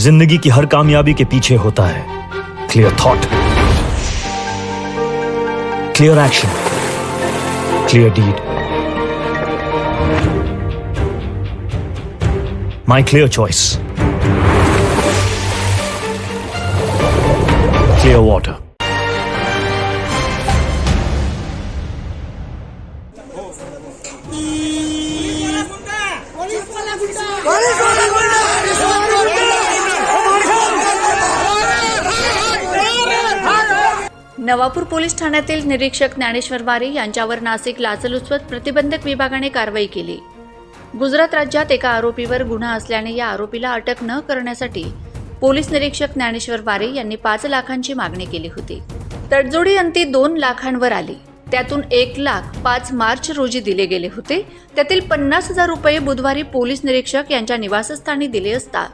ज़िंदगी की हर कामयाबी के पीछे होता है। Clear thought clear action clear deed my clear choice clear water Navapur police ठाण्यातील निरीक्षक ज्ञानेश्वर वारे यांच्यावर नाशिक लाचलुचपत प्रतिबंधक विभागाने कारवाई केली. गुजरात राज्यात एका आरोपीवर गुन्हा असल्याने या आरोपीला अटक न करण्यासाठी पोलीस निरीक्षक ज्ञानेश्वर वारे यांनी पाच लाखांची मागणी केली होती. तडजोडी अंती दोन लाखांवर आली. त्यातून एक लाख पाच मार्च रोजी दिले गेले होते. त्यातील पन्नास हजार रुपये बुधवारी पोलीस निरीक्षक यांच्या निवासस्थानी दिले असता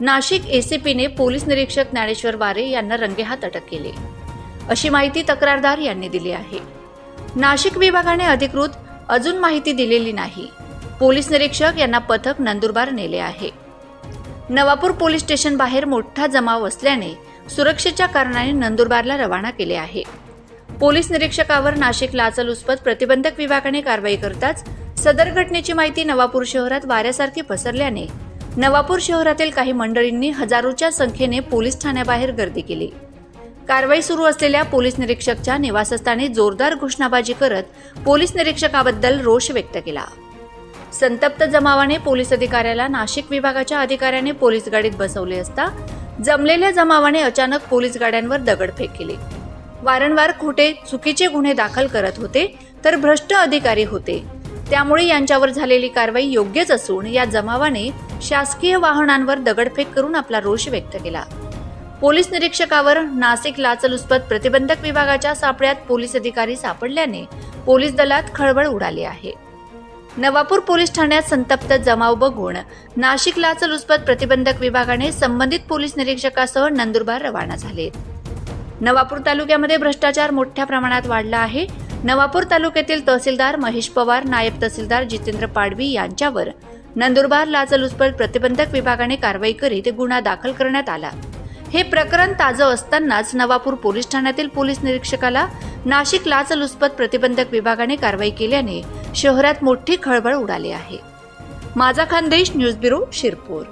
नाशिक एसीपीने पोलीस निरीक्षक ज्ञानेश्वर वारे यांना रंगेहात अटक केली. अशी माहिती तक्रारदार यांनी दिली आहे. नाशिक विभागाने अधिकृत अजून माहिती दिलेली नाही. पोलीस निरीक्षक यांना पथक नंदुरबार नेले आहे. नवापूर पोलीस स्टेशन बाहेर मोठा जमाव असल्याने सुरक्षेच्या कारणाने नंदुरबारला रवाना केले आहे. पोलीस निरीक्षकावर नाशिक लाचलुचपत प्रतिबंधक विभागाने कारवाई करताच सदर घटनेची माहिती नवापूर शहरात वाऱ्यासारखी पसरल्याने नवापूर शहरातील काही मंडळींनी हजारोच्या संख्येने पोलीस ठाण्याबाहेर गर्दी केली. कारवाई सुरू असलेल्या पोलीस निरीक्षकच्या निवासस्थानी जोरदार घोषणाबाजी करत पोलीस निरीक्षकाबद्दल रोष व्यक्त केला. संतप्त जमावाने पोलीस अधिकाऱ्याला नाशिक विभागाच्या अधिकाऱ्याने पोलीस गाडीत बसवले असता जमलेल्या जमावाने अचानक पोलीस गाड्यांवर दगडफेक केली. वारंवार खोटे चुकीचे गुन्हे दाखल करत होते तर भ्रष्ट अधिकारी होते. त्यामुळे यांच्यावर झालेली कारवाई योग्यच असून या जमावाने शासकीय वाहनांवर दगडफेक करून आपला रोष व्यक्त केला. पोलीस निरीक्षकावर नाशिक लाचलुचपत प्रतिबंधक विभागाच्या सापळ्यात पोलीस अधिकारी सापडल्याने पोलीस दलात खळबळ उडाली आहे. नवापूर पोलीस ठाण्यात संतप्त जमाव बघून नाशिक लाचलुचपत प्रतिबंधक विभागाने संबंधित पोलीस निरीक्षकासह नंदुरबार रवाना झाले. नवापूर तालुक्यामध्ये भ्रष्टाचार मोठ्या प्रमाणात वाढला आहे. नवापूर तालुक्यातील तहसीलदार महेश पवार नायब तहसीलदार जितेंद्र पाडवी यांच्यावर नंदुरबार लाचलुचपत प्रतिबंधक विभागाने कारवाई करीत गुन्हा दाखल करण्यात आला. हे प्रकरण ताजं असतानाच नवापूर पोलीस ठाण्यातील पोलीस निरीक्षकाला नाशिक लाचलुचपत प्रतिबंधक विभागाने कारवाई केल्याने शहरात मोठी खळबळ उडाली आहे. माझा खानदेश न्यूज ब्युरो शिरपूर.